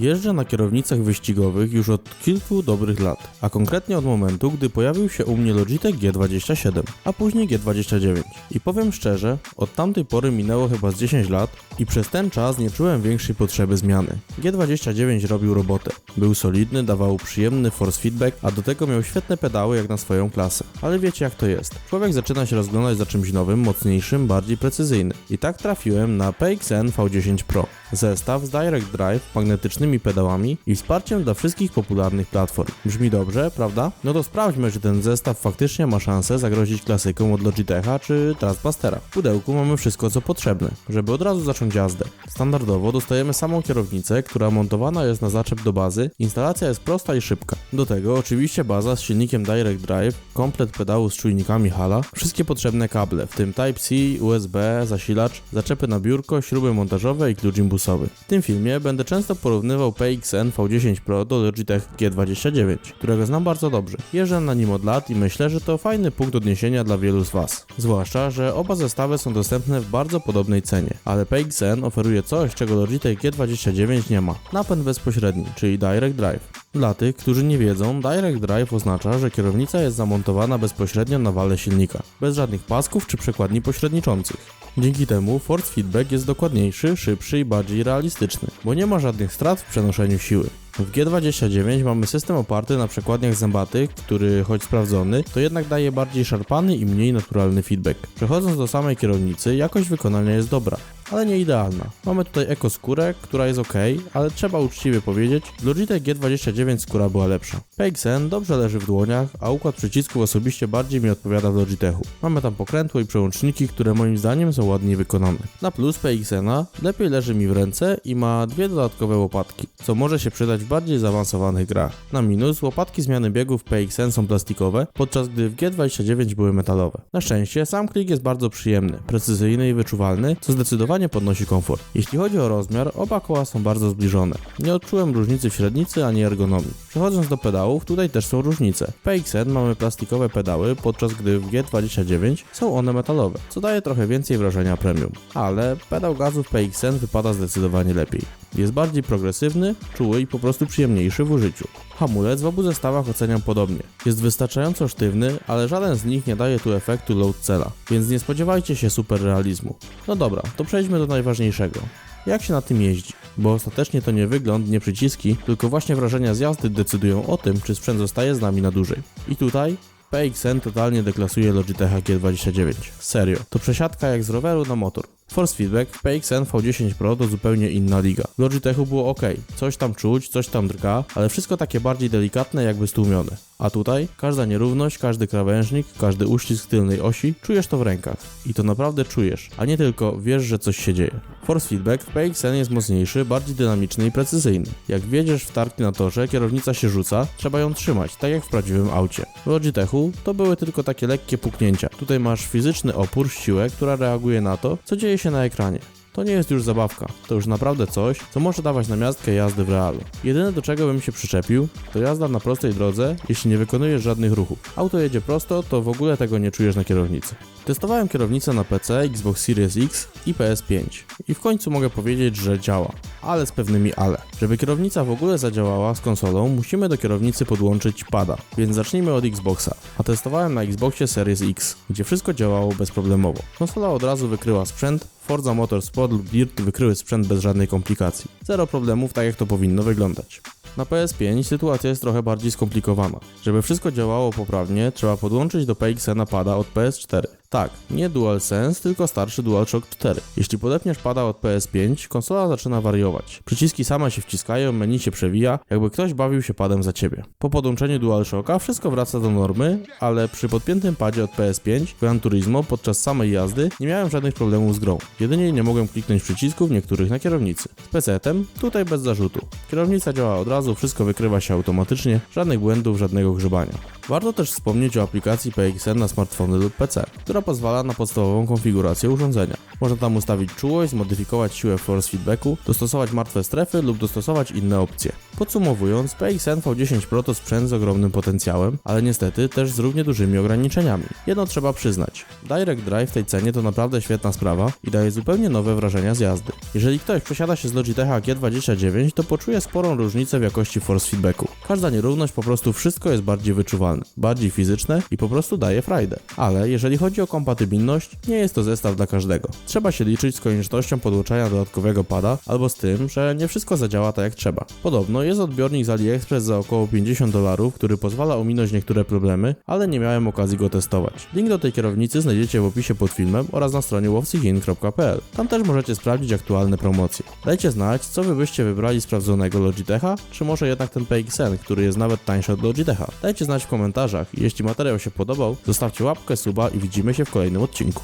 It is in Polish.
Jeżdżę na kierownicach wyścigowych już od kilku dobrych lat, a konkretnie od momentu, gdy pojawił się u mnie Logitech G27, a później G29. I powiem szczerze, od tamtej pory minęło chyba z 10 lat i przez ten czas nie czułem większej potrzeby zmiany. G29 robił robotę. Był solidny, dawał przyjemny force feedback, a do tego miał świetne pedały jak na swoją klasę. Ale wiecie jak to jest. Człowiek zaczyna się rozglądać za czymś nowym, mocniejszym, bardziej precyzyjnym. I tak trafiłem na PXN V10 Pro. Zestaw z Direct Drive, magnetycznymi pedałami i wsparciem dla wszystkich popularnych platform. Brzmi dobrze, prawda? No to sprawdźmy, czy ten zestaw faktycznie ma szansę zagrozić klasykom od Logitecha czy Trustbustera. W pudełku mamy wszystko co potrzebne, żeby od razu zacząć jazdę. Standardowo dostajemy samą kierownicę, która montowana jest na zaczep do bazy. Instalacja jest prosta i szybka. Do tego oczywiście baza z silnikiem Direct Drive, komplet pedału z czujnikami Hala, wszystkie potrzebne kable, w tym Type-C, USB, zasilacz, zaczepy na biurko, śruby montażowe i klucz imbusowy. W tym filmie będę często porównywał PXN V10 Pro do Logitech G29, którego znam bardzo dobrze. Jeżdżę na nim od lat i myślę, że to fajny punkt odniesienia dla wielu z Was. Zwłaszcza, że oba zestawy są dostępne w bardzo podobnej cenie, ale PXN oferuje coś, czego Logitech G29 nie ma. Napęd bezpośredni, czyli Direct Drive. Dla tych, którzy nie wiedzą, Direct Drive oznacza, że kierownica jest zamontowana bezpośrednio na wale silnika, bez żadnych pasków czy przekładni pośredniczących. Dzięki temu force feedback jest dokładniejszy, szybszy i bardziej realistyczny, bo nie ma żadnych strat w przenoszeniu siły. W G29 mamy system oparty na przekładniach zębatych, który choć sprawdzony, to jednak daje bardziej szarpany i mniej naturalny feedback. Przechodząc do samej kierownicy, jakość wykonania jest dobra, ale nie idealna. Mamy tutaj eko skórę, która jest ok, ale trzeba uczciwie powiedzieć, Logitech G29 skóra była lepsza. PXN dobrze leży w dłoniach, a układ przycisków osobiście bardziej mi odpowiada w Logitechu. Mamy tam pokrętło i przełączniki, które moim zdaniem są ładniej wykonane. Na plus PXN-a lepiej leży mi w ręce i ma dwie dodatkowe łopatki, co może się przydać w bardziej zaawansowanych grach. Na minus łopatki zmiany biegów PXN są plastikowe, podczas gdy w G29 były metalowe. Na szczęście sam klik jest bardzo przyjemny, precyzyjny i wyczuwalny, co zdecydowanie podnosi komfort. Jeśli chodzi o rozmiar, oba koła są bardzo zbliżone. Nie odczułem różnicy w średnicy ani ergonomii. Przechodząc do pedałów, tutaj też są różnice. W PXN mamy plastikowe pedały, podczas gdy w G29 są one metalowe, co daje trochę więcej wrażenia premium. Ale pedał gazu w PXN wypada zdecydowanie lepiej. Jest bardziej progresywny, czuły i po prostu przyjemniejszy w użyciu. Hamulec w obu zestawach oceniam podobnie. Jest wystarczająco sztywny, ale żaden z nich nie daje tu efektu load cella, więc nie spodziewajcie się super realizmu. No dobra, to przejdźmy do najważniejszego. Jak się na tym jeździ? Bo ostatecznie to nie wygląd, nie przyciski, tylko właśnie wrażenia z jazdy decydują o tym, czy sprzęt zostaje z nami na dłużej. I tutaj PXN totalnie deklasuje Logitecha G29. Serio. To przesiadka jak z roweru na motor. Force feedback w PXN V10 Pro to zupełnie inna liga. W Logitechu było ok, coś tam czuć, coś tam drga, ale wszystko takie bardziej delikatne, jakby stłumione. A tutaj każda nierówność, każdy krawężnik, każdy uścisk tylnej osi, czujesz to w rękach. I to naprawdę czujesz, a nie tylko wiesz, że coś się dzieje. Force feedback w PXN jest mocniejszy, bardziej dynamiczny i precyzyjny. Jak wjedziesz w targ na torze, kierownica się rzuca, trzeba ją trzymać, tak jak w prawdziwym aucie. W Logitechu to były tylko takie lekkie puknięcia. Tutaj masz fizyczny opór, siłę, która reaguje na to, co dzieje się na ekranie. To nie jest już zabawka, to już naprawdę coś, co może dawać namiastkę jazdy w realu. Jedyne do czego bym się przyczepił, to jazda na prostej drodze, jeśli nie wykonujesz żadnych ruchów. Auto jedzie prosto, to w ogóle tego nie czujesz na kierownicy. Testowałem kierownicę na PC, Xbox Series X i PS5 i w końcu mogę powiedzieć, że działa, ale z pewnymi ale. Żeby kierownica w ogóle zadziałała z konsolą, musimy do kierownicy podłączyć pada, więc zacznijmy od Xboxa. A testowałem na Xboxie Series X, gdzie wszystko działało bezproblemowo. Konsola od razu wykryła sprzęt, Forza Motorsport lub Dirt wykryły sprzęt bez żadnej komplikacji. Zero problemów, tak jak to powinno wyglądać. Na PS5 sytuacja jest trochę bardziej skomplikowana. Żeby wszystko działało poprawnie, trzeba podłączyć do PXN pada od PS4. Tak, nie DualSense, tylko starszy DualShock 4. Jeśli podepniesz pada od PS5, konsola zaczyna wariować. Przyciski same się wciskają, menu się przewija, jakby ktoś bawił się padem za ciebie. Po podłączeniu DualShocka wszystko wraca do normy, ale przy podpiętym padzie od PS5 Gran Turismo podczas samej jazdy nie miałem żadnych problemów z grą. Jedynie nie mogłem kliknąć przycisków niektórych na kierownicy. Z PC-tem tutaj bez zarzutu. Kierownica działa od razu, wszystko wykrywa się automatycznie, żadnych błędów, żadnego grzebania. Warto też wspomnieć o aplikacji PXN na smartfony lub PC, która pozwala na podstawową konfigurację urządzenia. Można tam ustawić czułość, zmodyfikować siłę force feedbacku, dostosować martwe strefy lub dostosować inne opcje. Podsumowując, PXN V10 Pro to sprzęt z ogromnym potencjałem, ale niestety też z równie dużymi ograniczeniami. Jedno trzeba przyznać, Direct Drive w tej cenie to naprawdę świetna sprawa i daje zupełnie nowe wrażenia z jazdy. Jeżeli ktoś przesiada się z Logitecha G29, to poczuje sporą różnicę w jakości force feedbacku. Każda nierówność, po prostu wszystko jest bardziej wyczuwalne, bardziej fizyczne i po prostu daje frajdę. Ale jeżeli chodzi o kompatybilność, nie jest to zestaw dla każdego. Trzeba się liczyć z koniecznością podłączania dodatkowego pada albo z tym, że nie wszystko zadziała tak jak trzeba. Podobno jest odbiornik z AliExpress za około 50 dolarów, który pozwala ominąć niektóre problemy, ale nie miałem okazji go testować. Link do tej kierownicy znajdziecie w opisie pod filmem oraz na stronie łowcichin.pl. Tam też możecie sprawdzić aktualne promocje. Dajcie znać, co wy byście wybrali sprawdzonego Logitecha, czy może jednak ten PXN, który jest nawet tańszy od Logitecha. Dajcie znać w komentarzach jeśli materiał się podobał, zostawcie łapkę, suba i widzimy się w kolejnym odcinku.